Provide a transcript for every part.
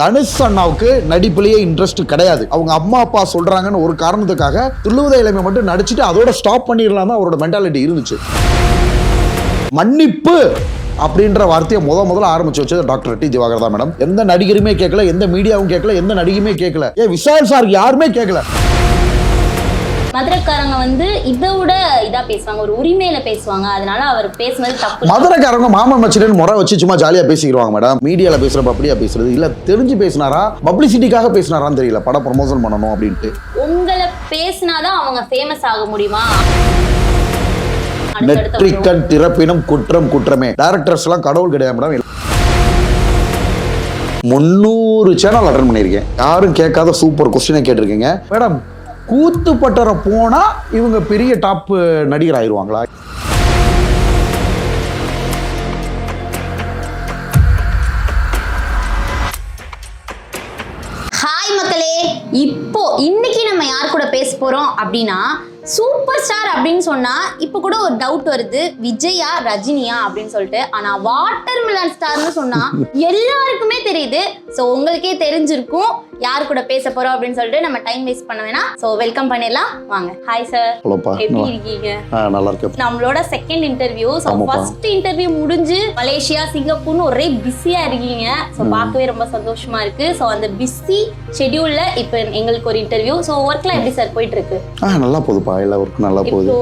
தனுஷ் அண்ணாவுக்கு நடிப்புலயே இன்ட்ரெஸ்ட் கிடையாது. அவங்க அம்மா அப்பா சொல்றாங்கன்னு ஒரு காரணத்துக்காக துள்ளுவத இளமை மட்டும் நடிச்சுட்டு அதோட ஸ்டாப் பண்ணிடலாம் அவரோட மென்டாலிட்டி இருந்துச்சு. மன்னிப்பு அப்படின்ற வார்த்தையை முத முதல்ல ஆரம்பிச்சு வச்சது டாக்டர் டி திவாகர் தான் மேடம். எந்த நடிகருமே கேட்கல எந்த மீடியாவும் கேட்கல எந்த நடிகையுமே கேட்கல. ஏன் விஷால் சார் யாருமே கேட்கல. மதுரைக்காரங்க வந்து இதை விட இதா பேசுவாங்க ஒரு உரிமையில பேசுவாங்க. அதனால அவர் பேசுனது தப்பு. மதுரைக்காரங்க மாமன் மச்சிடன் முறை வச்சு சும்மா ஜாலியா பேசிக்கிடுவாங்க மேடம். மீடியால பேசுறப்ப அப்படியா பேசுறது? இல்ல தெரிஞ்சு பேசினாரா? பப்ளிசிட்டிக்காக பேசினாரான்னு தெரியல. படம் ப்ரமோஷன் பண்ணணும் அப்படின்ட்டு. உங்களை பேசினாதான் அவங்க ஃபேமஸ் ஆக முடியுமா? நெற்றிக்கண் திறப்பினும் குற்றம் குற்றமே. டேரக்டர்ஸ் எல்லாம் கடவுள் கிடையாது மேடம். முந்நூறு சேனல் அட்டன் பண்ணியிருக்கேன். யாரும் கேட்காத சூப்பர் கொஸ்டினை கேட்டிருக்கீங்க. மேடம் கூத்து பட்டற போனா இவங்க பெரிய டாப் நடிகர் ஆயிடுவாங்களா ஹாய் மக்களே இப்போ இன்னைக்கு நம்ம யார் கூட பேச போறோம் அப்படின்னா சூப்பர் ஸ்டார் அப்படின்னு சொன்னா இப்போ கூட ஒரு டவுட் வருது. விஜயா ரஜினியா அப்படின்னு சொல்லிட்டு. ஆனா வாட்டர் மிலன் ஸ்டார்னு சொன்னா எல்லாருக்குமே தெரியுது. ஸோ உங்களுக்கே தெரிஞ்சிருக்கும். யார் கூட பேச போறோம் அப்படின்னு சொல்லிட்டு நம்ம டைம் வேஸ்ட் பண்ண வேணாம். ஸோ வெல்கம் பண்ணிடலாம். வாங்க. ஹாய் சார் எப்படி இருக்கீங்க? நல்லா இருக்கேன். நம்மளோட second interview so. First interview முடிஞ்சு மலேசியா சிங்கப்பூர்னு ஒரே பிஸியா இருக்கீங்க. ஸோ பார்க்கவே ரொம்ப சந்தோஷமா இருக்கு. ஸோ அந்த பிஸி ஷெட்யூல்ல இப்போ எங்களுக்கு ஒரு இன்டர்வியூ ஸோ ஒர்க்லாம் எப்படி சார் போயிட்டு இருக்கு ஆ நல்லா போகுதுப்பா. எல்லா ஒர்க்கும் நல்லா போகுது.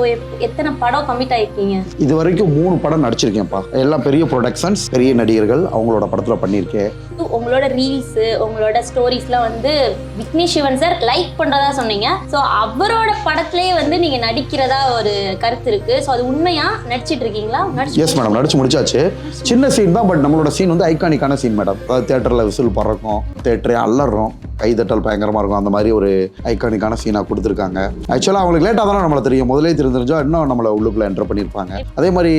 எத்தனை படம் கமிட் ஆயிருக்கீங்க? இது வரைக்கும் மூணு படம் நடிச்சிருக்கேன்ப்பா. எல்லாம் பெரிய ப்ரொடக்ஷன்ஸ் பெரிய நடிகர்கள் அவங்களோட படத்துல பண்ணியிருக்கேன். உங்களோட ரீல்ஸ் உங்களோட ஸ்டோரிஸ்லாம் வந்து விக்னேஷ் சிவன் சார் லைக் பண்றதா சொன்னீங்க. ஸோ அவரோட படத்திலேயே வந்து நீங்க நடிக்கிறதா ஒரு கருத்து இருக்கு. ஸோ அது உண்மையா? நடிச்சிட்டு இருக்கீங்களா? எஸ் மேடம் நடிச்சு முடிச்சாச்சு. சின்ன சீன் தான் பட் நம்மளோட சீன் வந்து ஐகானிக்கான சீன் மேடம் அதாவது தேட்டரில் விசில் பறக்கும் தேட்டரே அலறோம் கைதட்டல் பயங்கரமாக இருக்கும். அந்த மாதிரி ஒரு ஐகானிக்கான சீனாக கொடுத்துருக்காங்க. ஆக்சுவலாக அவங்களுக்கு லேட்டாக தானே நம்மளை தெரியும். முதலே தெரிஞ்சிருந்தா இன்னும் நம்மளை உள்ளுக்குள்ள என்டர் பண்ணியிருப்பாங்க. அதே மாதிரி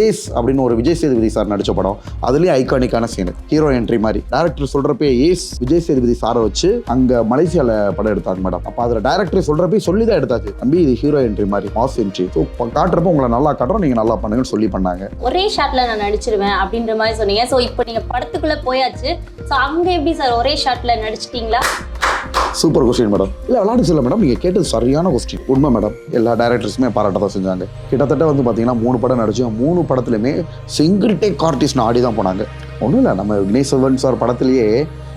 ஏஸ் அப்படின்னு ஒரு விஜய் சேதுபதி சார் நடித்த படம் அதுலேயும் ஐகானிக்கான சீன் ஹீரோ என்ட்ரி மாதிரி. டேரக்டர் சொல்கிறப்பே ஏஸ் விஜய் சேதுபதி சாரை வச்சு அங்கே மலேசியாவில் படம் எடுத்தாங்க மேடம் அப்போ அதில் டேரக்டர் சொல்கிறப்பே சொல்லி தான் எடுத்தாச்சு. தம்பி இது ஹீரோ என்ட்ரி மாதிரி மாஸ் என்ட்ரி ஸோ காட்டுறப்ப உங்களை நல்லா காட்டுறோம் நீங்கள் நல்லா பண்ணுங்கன்னு சொல்லி பண்ணாங்க. ஒரே ஷாட்ல நான் நடிச்சிருவேன் அப்படின்ற மாதிரி சொன்னீங்க. ஸோ இப்போ நீங்க படத்துக்குள்ள போயாச்சு. ஸோ அங்க எப்படி சார் ஒரே ஷாட்ல நடிச்சிட்டீங்களா? சூப்பர் கொஸ்டின் மேடம் இல்லை விளாட்டு சொல்ல மேடம் நீங்கள் கேட்டது சரியான கொஸ்டின் உண்மை மேடம் எல்லா டேரக்டர்ஸுமே பாராட்ட தான் செஞ்சாங்க. கிட்டத்தட்ட வந்து பார்த்தீங்கன்னா மூணு படம் நடிச்சோம். மூணு படத்துலையுமே சிங்கிள் டேக் ஆர்டிஸ்ட் ஆடி தான் போனாங்க. ஒன்றும் இல்லை நம்ம விக்னேஷ் சிவன் சார் படத்துலேயே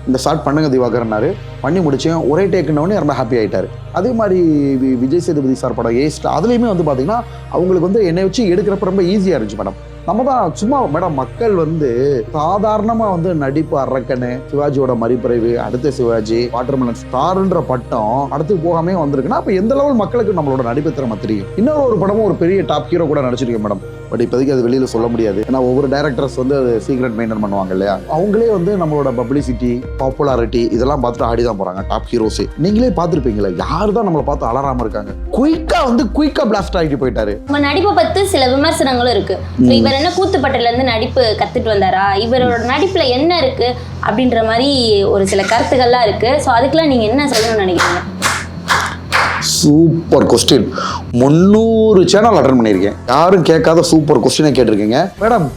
இந்த ஸ்டார்ட் பண்ணுங்க திவாகர்னாரு. பண்ணி முடிச்சேன் ஒரே டேக்குன்னொடனே ரொம்ப ஹாப்பி ஆகிட்டார் அதே மாதிரி வி- விஜய் சேதுபதி சார் படம் ஏஸ்ட் அதுலேயுமே வந்து பார்த்தீங்கன்னா அவங்களுக்கு வந்து என்னை வச்சு எடுக்கிறப்ப ரொம்ப ஈஸியாக இருந்துச்சு மேடம் நம்ம தான் சும்மா மேடம் மக்கள் வந்து சாதாரணமாக வந்து நடிப்பு அரக்கனு சிவாஜியோட மறிப்பறைவு அடுத்த சிவாஜி வாட்டர்மெலன் ஸ்டார்ன்ற பட்டம் அடுத்து போகாமே வந்திருக்குன்னா அப்போ எந்த லெவல் மக்களுக்கு நம்மளோட நடிப்பு திறமை தெரியும்? இன்னொரு ஒரு படமும் ஒரு பெரிய டாப் ஹீரோ கூட நடிச்சிருக்கேன் மேடம். பட் இப்போதைக்கு அது வெளியில் சொல்ல முடியாது. ஏன்னா ஒவ்வொரு டேரக்டர்ஸ் வந்து அது சீக்ரெட் மெயின்டைன் பண்ணுவாங்க இல்லையா? அவங்களே வந்து நம்மளோட பப்ளிசிட்டி பாப்புலாரிட்டி இதெல்லாம் பார்த்துட்டு ஆடி தான் போகிறாங்க டாப் ஹீரோஸே நீங்களே பார்த்துருப்பீங்களே யார் தான் நம்மளை பார்த்து அலறாமல் இருக்காங்க? குயிக்காக வந்து குயிக்காக பிளாஸ்ட் ஆகிட்டு போயிட்டாரு. உங்க நடிப்பை பத்தி சில விமர்சனங்களும் இருக்கு. So, இவர் என்ன கூத்துப்பட்டில இருந்து நடிப்பு கத்துட்டு வந்தாரா? இவரோட நடிப்புல என்ன இருக்கு? அப்படின்ற மாதிரி ஒரு சில கருத்துக்கள்லாம் இருக்கு. ஸோ அதுக்கெல்லாம் நீங்க என்ன சொல்லணும்னு நினைக்கிறீங்க? சூப்பர் கொஸ்டின் முந்நூறு சேனல் அட்டன் பண்ணியிருக்கேன். யாரும் கேட்காத சூப்பர் கொஸ்டினை கேட்டிருக்கீங்க. மேடம்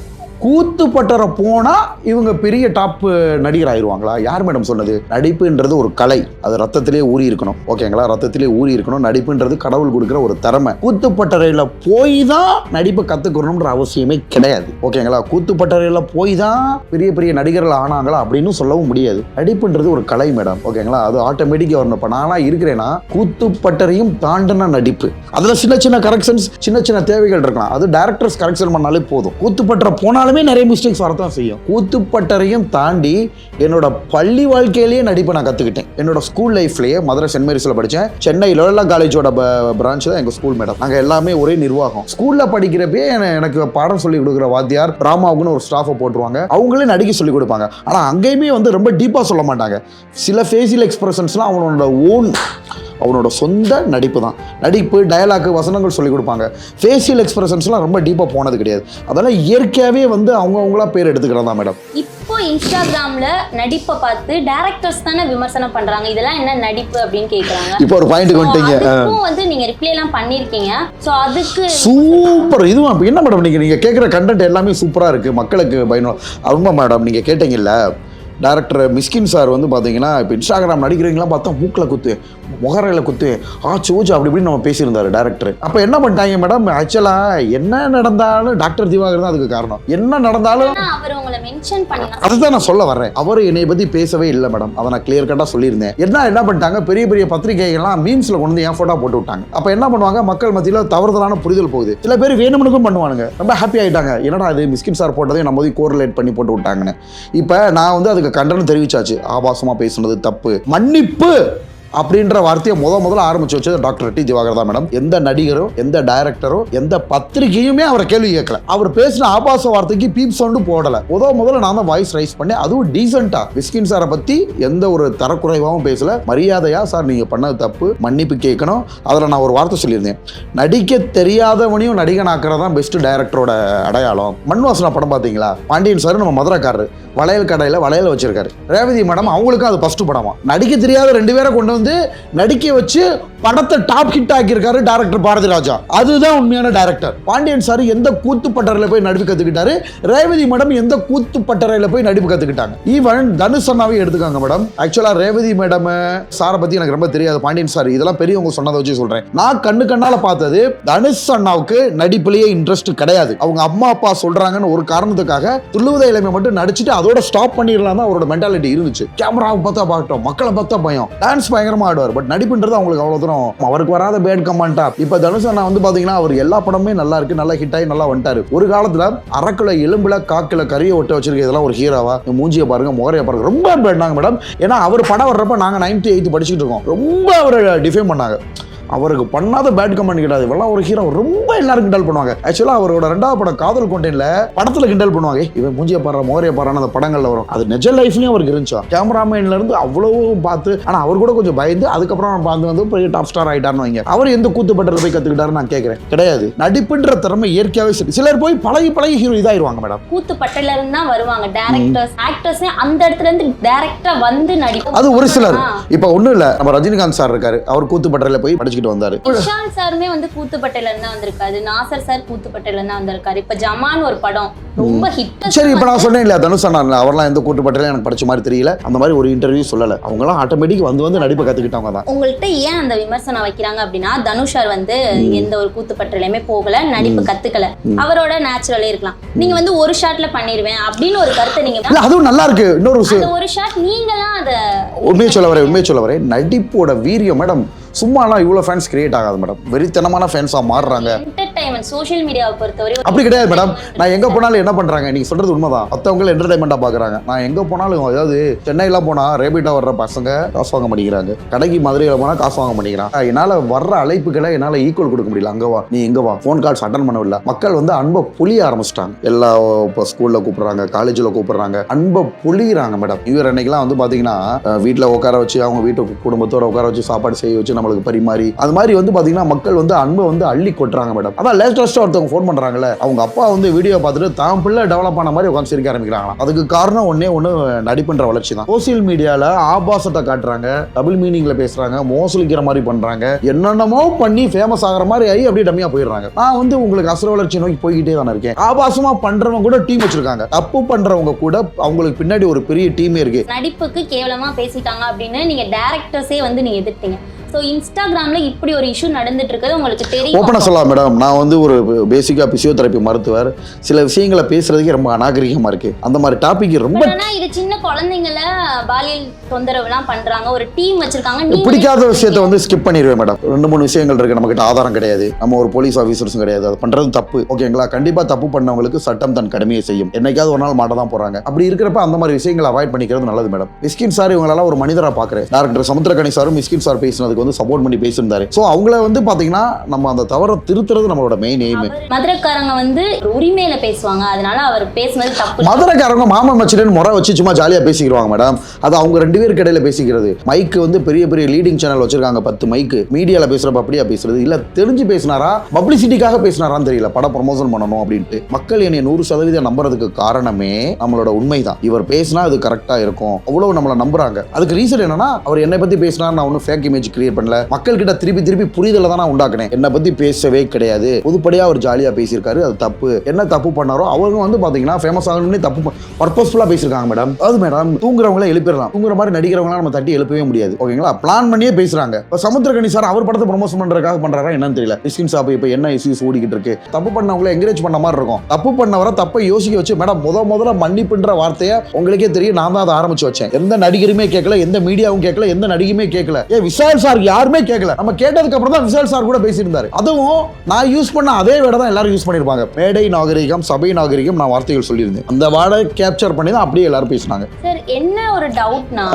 கூத்துப்பட்டறை போனா இவங்க பெரிய டாப் நடிகர் ஆயிடுவாங்களா யார் மேடம் சொன்னது? நடிப்புன்றது ஒரு கலை. அது ரத்தத்திலே ஊறி இருக்கணும். ஓகேங்களா ரத்தத்திலே ஊறி இருக்கணும். நடிப்புன்றது கடவுள் கொடுக்குற ஒரு திறமை. கூத்துப்பட்டறையில் போய் தான் நடிப்பு கற்றுக்கணுன்ற அவசியமே கிடையாது. ஓகேங்களா கூத்துப்பட்டறையில் போய் தான் பெரிய பெரிய நடிகர்கள் ஆனாங்களா அப்படின்னு சொல்லவும் முடியாது. நடிப்புன்றது ஒரு கலை மேடம் ஓகேங்களா அது ஆட்டோமேட்டிக்காக வரணும். இப்போ நான்லாம் இருக்கிறேன்னா கூத்துப்பட்டறையும் தாண்டின நடிப்பு. அதில் சின்ன சின்ன கரெக்ஷன்ஸ் சின்ன சின்ன தேவைகள் இருக்கலாம். அது டேரக்டர்ஸ் கரெக்ஷன் பண்ணாலே போதும். கூத்துப்பட்டறை எல்லாருமே நிறைய மிஸ்டேக்ஸ் வரத்தான் செய்யும். கூத்துப்பட்டறையும் தாண்டி என்னோட பள்ளி வாழ்க்கையிலேயே நடிப்பை நான் கற்றுக்கிட்டேன் என்னோட ஸ்கூல் லைஃப்லேயே மதுரை சென்ட் மேரிஸில் படித்தேன். சென்னை லோலா காலேஜோட பிரான்ச் தான் எங்கள் ஸ்கூல் மேடம் நாங்கள் எல்லாமே ஒரே நிர்வாகம். ஸ்கூலில் படிக்கிறப்பே எனக்கு பாடம் சொல்லி கொடுக்குற வாத்தியார் ராமாவுக்குன்னு ஒரு ஸ்டாஃபை போட்டுருவாங்க. அவங்களே நடிக்க சொல்லி கொடுப்பாங்க. ஆனால் அங்கேயுமே வந்து ரொம்ப டீப்பாக சொல்ல மாட்டாங்க. சில ஃபேஷியல் எக்ஸ்பிரஷன்ஸ்லாம் அவனோட ஓன் அவனோட சொந்த நடிப்பு தான். நடிப்பு டயலாக்கு வசனங்கள் சொல்லி கொடுப்பாங்க. ஃபேஷியல் எக்ஸ்பிரஷன்ஸ்லாம் ரொம்ப டீப்பாக போனது கிடையாது. அதெல்லாம் இயற்கையாகவே வந்து அவங்கவுங்களா பேர் எடுத்துக்கிறதா மேடம். இப்போ இன்ஸ்டாகிராம்ல நடிப்பை பார்த்து டேரக்டர்ஸ் தானே விமர்சனம் பண்றாங்க. இதெல்லாம் என்ன நடிப்பு அப்படின்னு கேக்குறாங்க. இப்போ ஒரு So, வந்துட்டீங்க வந்து நீங்க ரிப்ளை எல்லாம் பண்ணிருக்கீங்க. ஸோ அதுக்கு சூப்பர் இதுவும் என்ன மேடம் நீங்கள் நீங்கள் கேட்குற கண்டென்ட் எல்லாமே சூப்பராக இருக்குது மக்களுக்கு பயனுள்ள உண்மை மேடம் நீங்கள் கேட்டீங்கல்ல. டேரக்டர் மிஸ்கின் சார் வந்து பார்த்தீங்கன்னா இப்போ இன்ஸ்டாகிராம் நடிக்கிறவங்களாம் பார்த்தா மூக்கில் குத்து முகரையில் குத்து ஆ சூச்சு அப்படி இப்படி நம்ம பேசியிருந்தாரு டேரக்டர் அப்போ என்ன பண்ணிட்டாங்க மேடம் ஆக்சுவலாக என்ன நடந்தாலும் டாக்டர் திவாகர் தான் அதுக்கு காரணம். என்ன நடந்தாலும் அதுதான் நான் சொல்ல வர்றேன். அவர் என்னை பத்தி பேசவே இல்லை மேடம் அதை நான் கிளியர் கட்டா சொல்லியிருந்தேன். என்ன என்ன பண்ணிட்டாங்க? பெரிய பெரிய பத்திரிகைகள்லாம் மீம்ஸ்ல கொண்டு வந்து என் போட்டோ போட்டு விட்டாங்க. அப்ப என்ன பண்ணுவாங்க? மக்கள் மத்தியில தவறுதலான புரிதல் போகுது. சில பேர் வேணுமனுக்கும் பண்ணுவானுங்க. ரொம்ப ஹாப்பி ஆயிட்டாங்க. என்னடா இது? மிஸ்கின் சார் போட்டதையும் நம்ம கோரிலேட் பண்ணி போட்டு விட்டாங்கன்னு. இப்போ நான் வந்து அதுக்கு கண்டனம் தெரிவிச்சாச்சு. ஆபாசமா பேசுனது தப்பு. மன்னிப்பு! அப்படின்ற வார்த்தையை முத முதல்ல ஆரம்பிச்சு வச்சது டாக்டர் டி திவாகர் தான் மேடம். எந்த நடிகரோ எந்த டைரக்டரும் எந்த பத்திரிகையுமே அவரை கேள்வி கேட்கல. அவர் பேசின ஆபாச வார்த்தைக்கு பீப் சவுண்டு போடல. முத முதல்ல நான் தான் வாய்ஸ் ரைஸ் பண்ணேன். அதுவும் டீசெண்டா விஸ்கின் சாரை பத்தி எந்த ஒரு தரக்குறைவாகவும் பேசல. மரியாதையா சார் நீங்க பண்ணது தப்பு. மன்னிப்பு கேட்கணும். அதில் நான் ஒரு வார்த்தை சொல்லியிருந்தேன். நடிக்க தெரியாதவனையும் நடிகன் ஆக்குறது தான் பெஸ்ட் டைரக்டரோட அடையாளம். மண் வாசனை படம் பார்த்தீங்களா பாண்டியன் சார் நம்ம மதுரைக்காரரு. வளையல் கடையில் வளையல் வச்சிருக்காரு. ரேவதி மேடம் அவங்களுக்கும் அது ஃபஸ்ட்டு படமா? நடிக்க தெரியாத ரெண்டு பேரை கொண்டு வந்து வந்து நடிக்க வச்சு படத்தை டாப் ஹிட் ஆக்கியிருக்காரு டேரக்டர் பாரதி ராஜா. அதுதான் உண்மையான டேரக்டர் பாண்டியன் சார் எந்த கூத்து பட்டறையில் போய் நடிப்பு கற்றுக்கிட்டாரு ரேவதி மேடம் எந்த கூத்து பட்டறையில் போய் நடிப்பு கற்றுக்கிட்டாங்க ஈவன் தனுஷ் அண்ணாவே எடுத்துக்காங்க மேடம் ஆக்சுவலாக ரேவதி மேடம் சாரை பற்றி எனக்கு ரொம்ப தெரியாது. பாண்டியன் சார் இதெல்லாம் பெரியவங்க சொன்னதை வச்சு சொல்கிறேன் நான் கண்ணு கண்ணால் பார்த்தது தனுஷ் அண்ணாவுக்கு நடிப்புலேயே இன்ட்ரெஸ்ட் கிடையாது. அவங்க அம்மா அப்பா சொல்கிறாங்கன்னு ஒரு காரணத்துக்காக துள்ளுவத இளமை மட்டும் நடிச்சுட்டு அதோட ஸ்டாப் பண்ணிடலாம் தான் அவரோட மென்டாலிட்டி இருந்துச்சு. கேமராவை பார்த்தா பார்க்கட்டும். மக்களை பார்த்தா பயம். டான்ஸ் பயங்கரமா ஆடுவார் பட் நடிப்புன்றது அவங்களுக்கு அவ்வளவு தூரம் அவருக்கு வராத பேட் கமெண்டா இப்ப தனுஷ் அண்ணா வந்து பாத்தீங்கன்னா அவர் எல்லா படமே நல்லா இருக்கு நல்லா ஹிட் ஆகி நல்லா வந்துட்டாரு. ஒரு காலத்துல அரக்குல எலும்புல காக்குல கறியை ஒட்ட வச்சிருக்க இதெல்லாம் ஒரு ஹீரோவா மூஞ்சியை பாருங்க முகரைய பாருங்க. ரொம்ப பேட்னாங்க மேடம் ஏன்னா அவர் படம் வர்றப்ப நாங்க நைன்டி எயிட் படிச்சுட்டு இருக்கோம். ரொம்ப அவரை டிஃபைன் பண்ணாங்க. அவருக்கு பண்ணாத பேட் கமெண்ட் கிடையாது. இவெல்லாம் ஒரு ஹீரோ ரொம்ப எல்லாரும் கிண்டல் பண்ணுவாங்க. ஆக்சுவலா அவரோட ரெண்டாவது படம் காதல் கொண்டேன்ல படத்துல கிண்டல் பண்ணுவாங்க. "ஏய், இவன் மூஞ்சிய பாடுற மோரைய பாடுறான்னு அந்த படங்கள்ல வரும். அது நிஜ லைஃப்லயும் அவருக்கு இருந்துச்சா? கேமராமேன்ல இருந்து அவ்வளவும் பார்த்து ஆனா அவர் கூட கொஞ்சம் பயந்து அதுக்கப்புறம் பார்த்து வந்து பெரிய டாப் ஸ்டார் ஆயிட்டாருன்னு வைங்க. அவர் எந்த கூத்துப்பட்டல போய் கத்துக்கிட்டாருன்னு நான் கேட்கிறேன் கிடையாது. நடிப்புன்ற திறமை இயற்கையாவே சரி. சிலர் போய் பழகி பழகி ஹீரோ இதாயிருவாங்க மேடம் கூத்து பட்டல இருந்து தான் வருவாங்க. டேரக்டர்ஸ் ஆக்டர்ஸ் அந்த இடத்துல இருந்து டைரக்டா வந்து நடிப்பு அது ஒரு சிலர். இப்ப ஒண்ணும் இல்ல. நம்ம ரஜினிகாந்த் சார் இருக்காரு. அவர் கூத்துப்பட்டறையில போய் படிச்சுக்கிட்டு வந்தாரு. விஷால் சாருமே வந்து கூத்துப்பட்டையில இருந்து வந்திருக்காரு. நாசர் சார் கூத்துப்பட்டையில இருந்து வந்திருக்காரு. இப்ப ஜமான் ஒரு படம் ரொம்ப ஹிட் சரி இப்போ நான் சொன்னேன் இல்லையா தனுஷ் அண்ணா அவர்லாம் எந்த கூட்டுப்பட்டிலும் எனக்கு படிச்ச மாதிரி தெரியல. அந்த மாதிரி ஒரு இன்டர்வியூ சொல்லலை. அவங்களாம் ஆட்டோமேட்டிக் வந்து வந்து நடிப்பை கற்றுக்கிட்டவங்க தான். உங்கள்கிட்ட ஏன் அந்த விமர்சனம் வைக்கிறாங்க அப்படின்னா தனுஷ் சார் வந்து எந்த ஒரு கூத்துப்பட்டிலையுமே போகல நடிப்பு கத்துக்கல. அவரோட நேச்சுரலே இருக்கலாம். நீங்க வந்து ஒரு ஷாட்ல பண்ணிடுவேன் அப்படின்னு ஒரு கருத்தை நீங்க இல்லை அதுவும் நல்லா இருக்கு. இன்னொரு ஒரு ஷாட் நீங்களாம் அத உண்மையை சொல்ல வரேன் உண்மையை சொல்ல வரேன். நடிப்போட வீரியம் மேடம். சும்மாலாம் இவ்வளோ ஃபேன்ஸ் கிரியேட் ஆகாது மேடம் வெறித்தனமான ஃபேன்ஸாக மாறுறாங்க. என்டர்டைன்மெண்ட் சோஷியல் மீடியாவை பொறுத்தவரை அப்படி கிடையாது மேடம் நான் எங்கே போனாலும் என்ன பண்ணுறாங்க நீங்கள் சொல்கிறது உண்மைதான். மற்றவங்க என்டர்டைன்மெண்ட்டாக பார்க்குறாங்க நான் எங்கே போனாலும் அதாவது சென்னையெல்லாம் போனால் ரேபிட்டாக வர்ற பசங்க காசு வாங்க மாட்டேங்கிறாங்க. கடைக்கு மதுரையில் போனால் காசு வாங்க மாட்டேங்கிறான் என்னால் வர்ற அழைப்புகளை என்னால் ஈக்குவல் கொடுக்க முடியல. அங்கே வா. நீ எங்கே வா. ஃபோன் கால்ஸ் அட்டன் பண்ணவில்லை மக்கள் வந்து அன்பை புளிய ஆரம்பிச்சிட்டாங்க. எல்லா இப்போ ஸ்கூலில் கூப்பிட்றாங்க காலேஜில் கூப்பிட்றாங்க. அன்பை புளிகிறாங்க மேடம் இவர் அன்னைக்கெல்லாம் வந்து பார்த்தீங்கன்னா வீட்டில் உட்கார வச்சு அவங்க வீட்டு குடும்பத்தோட உட்கார வச்சு சாப்பாடு செய்ய வச்சு நம்மளுக்கு பரிமாறி. அது மாதிரி வந்து பார்த்தீங்கன்னா மக்கள் வந்து அன்பை வந்து அள்ளி கொட்டுறாங்க மேடம் அதான் லேட்டஸ்ட்டாக ஒருத்தவங்க ஃபோன் பண்ணுறாங்கல்ல அவங்க அப்பா வந்து வீடியோ பார்த்துட்டு தான் பிள்ளை டெவலப் ஆன மாதிரி உட்காந்து சிரிக்க ஆரம்பிக்கிறாங்க அதுக்கு காரணம் ஒன்னே ஒன்று நடிப்புன்ற வளர்ச்சி தான். சோசியல் மீடியாவில் ஆபாசத்தை காட்டுறாங்க டபுள் மீனிங்ல பேசுறாங்க மோசலிக்கிற மாதிரி பண்றாங்க என்னென்னமோ பண்ணி ஃபேமஸ் ஆகிற மாதிரி ஆகி அப்படியே டம்மியா போயிடுறாங்க. நான் வந்து உங்களுக்கு அசுர வளர்ச்சி நோக்கி போய்கிட்டே தானே இருக்கேன். ஆபாசமா பண்றவங்க கூட டீம் வச்சிருக்காங்க. தப்பு பண்றவங்க கூட அவங்களுக்கு பின்னாடி ஒரு பெரிய டீமே இருக்கு. நடிப்புக்கு கேவலமா பேசிட்டாங்க அப்படின்னு நீங்க டேரக்டர்ஸே வந்து நீங்க எதிர்த்தீங்க. ஸோ இன்ஸ்டாகிராம்ல இப்படி ஒரு இஷ்யூ நடந்துட்டு இருக்கிறது உங்களுக்கு தெரியும். ஓப்பனாக சொல்லலாம் மேடம் நான் வந்து ஒரு பேசிக்காக பிசியோதெரப்பி மருத்துவர். சில விஷயங்களை பேசுறதுக்கே ரொம்ப அநாகரிகமாக இருக்கு. அந்த மாதிரி டாபிக் ரொம்ப ஆனா இது சின்ன குழந்தைங்கள பாலியல் தொந்தரவுலாம் பண்றாங்க. ஒரு டீம் வச்சிருக்காங்க. பிடிக்காத விஷயத்த வந்து ஸ்கிப் பண்ணிடுவேன் மேடம் ரெண்டு மூணு விஷயங்கள் இருக்கு. நம்மகிட்ட ஆதாரம் கிடையாது. நம்ம ஒரு போலீஸ் ஆஃபீஸர்ஸும் கிடையாது. அது பண்றது தப்பு. ஓகேங்களா கண்டிப்பா தப்பு பண்ணவங்களுக்கு சட்டம் தன் கடமையை செய்யும். என்னைக்காவது ஒரு நாள் மாட்ட தான் போறாங்க. அப்படி இருக்கிறப்ப அந்த மாதிரி விஷயங்களை அவாய்ட் பண்ணிக்கிறது நல்லது மேடம் மிஸ்கின் சார் இவங்களெல்லாம் ஒரு மனிதரா பாக்குறேன். டேரக்டர் சமுத்திரகணி சாரும் மிஸ்கின் சார் பேசினதுக்கு வந்து சப்போர்ட் பண்ணி பேசியிருந்தாரு. ஸோ அவங்கள வந்து பாத்தீங்கன்னா நம்ம அந்த தவறை திருத்துறது நம்மளோட மெயின் எய்ம் மதுரைக்காரங்க வந்து உரிமையில பேசுவாங்க. அதனால அவர் பேசுனது தப்பு மதுரைக்காரங்க மாமன் மச்சிடன் முறை வச்சு சும்மா ஜாலியாக பேசிக்கிடுவாங்க மேடம் அது அவங்க ரெண்டு பேருக்கு இடையில பேசிக்கிறது. மைக்கு வந்து பெரிய பெரிய லீடிங் சேனல் வச்சிருக்காங்க பத்து மைக்கு மீடியால பேசுறப்ப அப்படியா பேசுறது? இல்ல தெரிஞ்சு பேசினாரா? பப்ளிசிட்டிக்காக பேசினாரான்னு தெரியல. படம் ப்ரமோஷன் பண்ணணும் அப்படின்ட்டு. மக்கள் என்னை நூறு சதவீதம் நம்புறதுக்கு காரணமே நம்மளோட உண்மைதான். இவர் பேசினா அது கரெக்டா இருக்கும். அவ்வளவு நம்மளை நம்புறாங்க. அதுக்கு ரீசன் என்னன்னா அவர் என்னை பத்தி பேசினா நான் ஒன்றும் ஃபேக் இமேஜ் கிரியேட் கிரியேட் பண்ணல. மக்கள் கிட்ட திருப்பி திருப்பி புரிதலை தான் நான் உண்டாக்குனேன். என்னை பத்தி பேசவே கிடையாது. பொதுப்படியா அவர் ஜாலியா பேசியிருக்காரு. அது தப்பு. என்ன தப்பு பண்ணாரோ அவங்க வந்து பாத்தீங்கன்னா ஃபேமஸ் ஆகணும்னே தப்பு பர்பஸ்ஃபுல்லா பேசியிருக்காங்க மேடம் அது மேடம் தூங்குறவங்கள எழுப்பிடலாம். தூங்குற மாதிரி நடிக்கிறவங்களாம் நம்ம தட்டி எழுப்பவே முடியாது. ஓகேங்களா? பிளான் பண்ணியே பேசுறாங்க. இப்போ சமுத்திரகனி சார் அவர் படத்தை ப்ரொமோஷன் பண்றதுக்காக பண்றாரா என்னன்னு தெரியல. மிஸ்கின் சாப் இப்போ என்ன இஷ்யூஸ் ஓடிக்கிட்டு இருக்கு? தப்பு பண்ணவங்களை என்கரேஜ் பண்ண மாதிரி இருக்கும். தப்பு பண்ணவரை தப்பை யோசிக்க வச்சு மேடம் முத முதல்ல மன்னிப்புன்ற வார்த்தையை உங்களுக்கே தெரியும். நான் தான் அதை ஆரம்பிச்சு வச்சேன். எந்த நடிகருமே கேட்கல எந்த மீடியாவும் கேட்கல எந்த நடிகையுமே கேட்கல. ஏன் விசால் சார் யாருமே கேட்கல நம்ம கேட்டதுக்கு அப்புறம் தான் விஷால் சார் கூட பேசியிருந்தாரு. அதுவும் நான் யூஸ் பண்ண அதே வேர்டை தான் எல்லாரும் யூஸ் பண்ணிருப்பாங்க. மேடை நாகரிகம் சபை நாகரிகம் நான் வார்த்தைகள் சொல்லியிருந்தேன். அந்த வேர்டை கேப்சர் பண்ணி தான் அப்படியே எல்லாரும் பேசினாங்க. சார் என்ன ஒரு டவுட்னா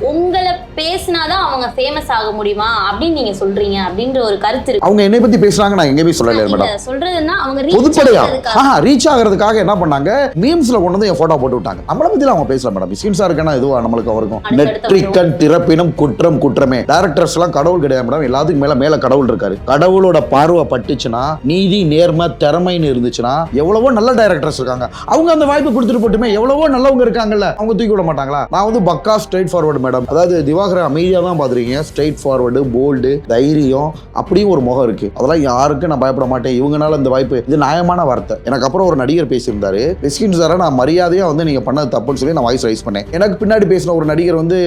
உங்களை பேசினாதான் அவங்க ஃபேமஸ் ஆக முடியுமா? அப்படின்னு நீங்க சொல்றீங்க அப்படின்ற ஒரு கருத்து இருக்கு. அவங்க என்னை பத்தி பேசுறாங்க நான் எங்கேயுமே சொல்லல மேடம் சொல்றதுன்னா அவங்க பொதுப்படையா. ஆஹா ரீச் ஆகிறதுக்காக என்ன பண்ணாங்க? மீம்ஸ்ல கொண்டு வந்து என் போட்டோ போட்டு விட்டாங்க. நம்மளை பத்தி அவங்க பேசல மேடம் மிஸ்கின் சார் இருக்கா இதுவா நம்மளுக்கு அவருக்கும்? நெற்றிக்கண் திறப்பினும் குற்றம் குற்றமே. டேரக்டர்ஸ் எல்லாம் கடவுள் கிடையாது மேடம் எல்லாத்துக்கும் மேல மேல கடவுள் இருக்காரு. கடவுளோட பார்வை பட்டுச்சுன்னா நீதி நேர்மை திறமைன்னு இருந்துச்சுன்னா எவ்வளவோ நல்ல டைரக்டர்ஸ் இருக்காங்க. அவங்க அந்த வாய்ப்பு கொடுத்துட்டு போட்டுமே எவ்வளவோ நல்லவங்க இருக்காங்கல்ல அவங்க தூக்கி விட மாட்டாங்களா? நான் வந்து பக்கா ஸ்ட்ரைட் ஃபார்வர்டு மேடம். அதாவது திவாகர் அமைதியாக தான் பார்த்துருக்கீங்க. ஸ்ட்ரெயிட் ஃபார்வர்டு போல்டு தைரியம் அப்படியும் ஒரு முகம் இருக்கு. அதெல்லாம் யாருக்கும் நான் பயப்பட மாட்டேன். இவங்கனால இந்த வாய்ப்பு இது நியாயமான வார்த்தை. எனக்கு அப்புறம் ஒரு நடிகர் பேசியிருந்தாரு. மிஸ்கின் சாரை நான் மரியாதையாக வந்து நீங்க பண்ணது தப்புன்னு சொல்லி நான் வாய்ஸ் ரைஸ் பண்ணேன். எனக்கு பின்னாடி பேசின ஒரு நடிகர் வந்து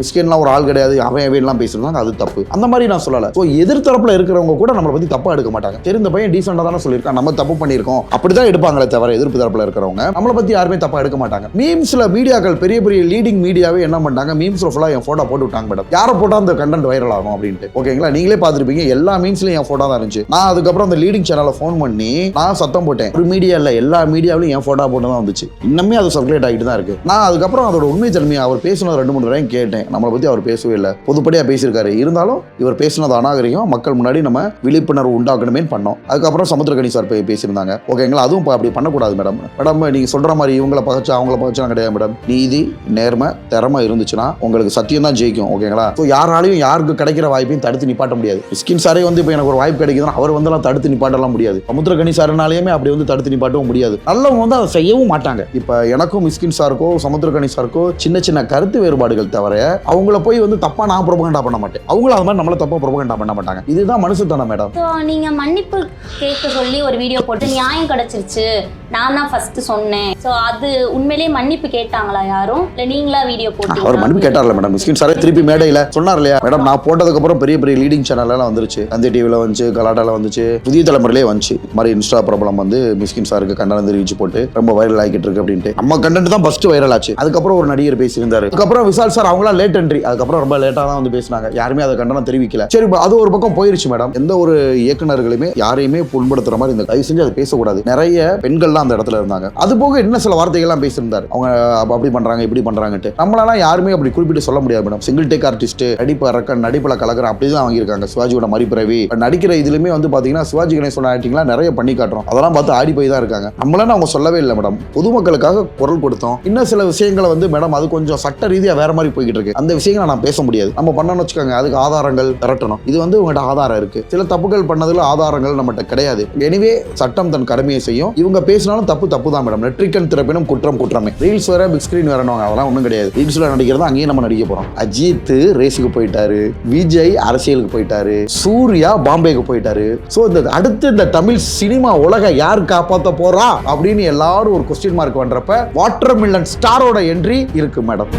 மிஸ்கின்லாம் ஒரு ஆள் கிடையாது. அவன் அவன்லாம் பேசியிருந்தாங்க. அது தப்பு. அந்த மாதிரி நான் சொல்லல. ஸோ எதிர்த்தரப்பில் இருக்கிறவங்க கூட நம்மளை பத்தி தப்பா எடுக்க மாட்டாங்க. தெரிந்த பையன் டீசெண்டாக தானே சொல்லியிருக்கான். நம்ம தப்பு பண்ணியிருக்கோம். அப்படிதான் எடுப்பாங்களே தவிர எதிர்ப்பு தரப்பில் இருக்கிறவங்க நம்மளை பத்தி யாருமே தப்பா எடுக்க மாட்டாங்க. மீம்ஸ்ல மீடியாக்கள் பெரிய பெரிய லீடிங் மீடியாவே என்ன பண்ணாங்க மீம்ஸ்ல ஃபுல்லா என் போட்டோ போட்டு விட்டாங்க மேடம் யாரை போட்டா அந்த கண்டென்ட் வைரல் ஆகும் அப்படின்ட்டு? ஓகேங்களா நீங்களே பார்த்துருப்பீங்க எல்லா மீம்ஸ்லயும் என் போட்டோ தான் இருந்துச்சு. நான் அதுக்கப்புறம் அந்த லீடிங் சேனலை ஃபோன் பண்ணி நான் சத்தம் போட்டேன். ஒரு மீடியா இல்ல எல்லா மீடியாவிலும் என் போட்டோ போட்டு தான் வந்துச்சு. இன்னுமே அது சர்க்குலேட் ஆகிட்டு தான் இருக்கு. நான் அதுக்கப்புறம் அதோட உண்மை தன்மையை அவர் பேசினது ரெண்டு மூணு தடவை கேட்டேன். நம்மளை பத்தி அவர் பேசவே இல்லை. பொதுப்படியா பேசியிருக்காரு. இருந்தாலும் இவர் பேசினது அநாகரிகம் மக்கள் முன்னாடி நம்ம விழிப்புணர்வு உண்டாக்கணுமே பண்ணோம். அதுக்கப்புறம் சமுத்திரகணி சார் பேசியிருந்தாங்க. ஓகேங்களா அதுவும் இப்போ அப்படி பண்ணக்கூடாது மேடம் மேடம் நீங்க சொல்ற மாதிரி இவங்களை பகச்சா அவங்கள பகச்சா கிடையாது மேடம் நீதி நேர்மை திறமை இருந்துச்சுன்னா உங்களுக்கு சத்தியம் தான் ஜெயிக்கும் ஓகேங்களா? ஸோ யாராலையும் யாருக்கு கிடைக்கிற வாய்ப்பையும் தடுத்து நிப்பாட்ட முடியாது. ஸ்கின் சாரே வந்து இப்போ எனக்கு ஒரு வாய்ப்பு கிடைக்குதுன்னா அவர் வந்தெல்லாம் தடுத்து நிப்பாட்டலாம் முடியாது. சமுத்திரகனி சாருனாலேயுமே அப்படி வந்து தடுத்து நிப்பாட்டவும் முடியாது. நல்லவங்க வந்து அதை செய்யவும் மாட்டாங்க. இப்போ எனக்கும் மிஸ்கின் சாருக்கோ சமுத்திரகனி சாருக்கோ சின்ன சின்ன கருத்து வேறுபாடுகள் தவிர அவங்கள போய் வந்து தப்பா நான் ப்ரொபகண்டா பண்ண மாட்டேன். அவங்களும் அது மாதிரி நம்மள தப்பா ப்ரொபகண்டா பண்ண மாட்டாங்க. இதுதான் மனுஷத்தனம் மேடம் நீங்க மன்னிப்பு கேட்க சொல்லி ஒரு வீடியோ போட்டு நியாயம் கிடைச்சிருச்சு. நான் தான் ஃபர்ஸ்ட் சொன்னேன். ஸோ அது உண்மையிலேயே மன்னிப்பு கேட்டாங்களா யாரும்? இல்ல நீங்களா வீடியோ அவர் போட்டீங்களா? மன்னிப்பு போட்டார்ல மேடம் மிஸ்கின் சாரே திருப்பி மேடையில சொன்னார் இல்லையா மேடம் நான் போட்டதுக்கு அப்புறம் பெரிய பெரிய லீடிங் சேனல் எல்லாம் வந்துருச்சு. அந்த டிவில வந்துச்சு கலாட்டால வந்துச்சு புதிய தலைமுறையிலே வந்துச்சு. மாதிரி இன்ஸ்டா பிரபலம் வந்து மிஸ்கின் சாருக்கு கண்டனம் தெரிவிச்சு போட்டு ரொம்ப வைரல் ஆகிட்டு இருக்கு அப்படின்ட்டு. நம்ம கண்டென்ட் தான் ஃபர்ஸ்ட் வைரல் ஆச்சு. அதுக்கப்புறம் ஒரு நடிகர் பேசியிருந்தாரு. அதுக்கப்புறம் விசால் சார் அவங்களாம் லேட் என்ட்ரி அதுக்கப்புறம் ரொம்ப லேட்டா தான் வந்து பேசினாங்க. யாருமே அதை கண்டனம் தெரிவிக்கல. சரி அது ஒரு பக்கம் போயிருச்சு மேடம் எந்த ஒரு இயக்குனர்களுமே யாரையுமே புண்படுத்துற மாதிரி இந்த தயவு செஞ்சு அதை பேசக்கூடாது. நிறைய பெண்கள்லாம் அந்த இடத்துல இருந்தாங்க. அது போக இன்னும் சில வார்த்தைகள்லாம் பேசியிருந்தாரு. அவங்க அப்படி பண்றாங்க இப்படி பண்றாங்கட்டு நம்மளாலாம் யாருமே அப்படி குறிப்பிட்டு சொல்ல முடியாது மேடம். சிங்கிள் டேக் ஆர்டிஸ்ட் நடிப்பு அரக்கன் நடிப்புல கலக்கிற அப்படி தான் வாங்கியிருக்காங்க சிவாஜியோட மறுபிறவி. நடிக்கிற இதுலயுமே வந்து பாத்தீங்கன்னா சிவாஜி கணேசோட ஆக்டிங்லாம் நிறைய பண்ணி காட்டுறோம். அதெல்லாம் பார்த்து ஆடி போய் தான் இருக்காங்க. நம்மளால அவங்க சொல்லவே இல்லை மேடம். பொதுமக்களுக்காக குரல் கொடுத்தோம். இன்னும் சில விஷயங்களை வந்து மேடம் அது கொஞ்சம் சட்ட ரீதியா வேற மாதிரி போய்கிட்டு இருக்கு. அந்த விஷயங்களை நான் பேச முடியாது. நம்ம பண்ணணும்னு வச்சுக்கோங்க அதுக்கு ஆதாரங்கள் திரட்டணும் இது வந்து உங்கள்கிட்ட ஆதாரம் இருக்கு. சில தப்புகள் பண்ணதுல ஆதாரங்கள் நம்மகிட்ட கிடையாது. எனிவே சட்டம் தன் கடமையை செய்யும். இவங்க பேசினாலும் தப்பு தப்பு தான் மேடம். நெட்ரிக்கன் திறப்பினும் குற்றம் குற்றமே. ரீல்ஸ் வேற பிக் ஸ்கிரீன் வேறணும் அதெல்லாம் ஒன்றும் கிடையாது. ரீல்ஸ்ல நடிக்கிறது அங்கேயும் நம்ம நடிக்க போறோம். அஜித் ரேஸுக்கு போயிட்டாரு. விஜய் அரசியலுக்கு போயிட்டாரு. சூர்யா பாம்பேக்கு போயிட்டாரு. ஸோ இந்த அடுத்து இந்த தமிழ் சினிமா உலக யார் காப்பாற்ற போறா? அப்படின்னு எல்லாரும் ஒரு கொஸ்டின் மார்க் பண்றப்ப வாட்டர் மில்லன் ஸ்டாரோட என்ட்ரி இருக்கு மேடம்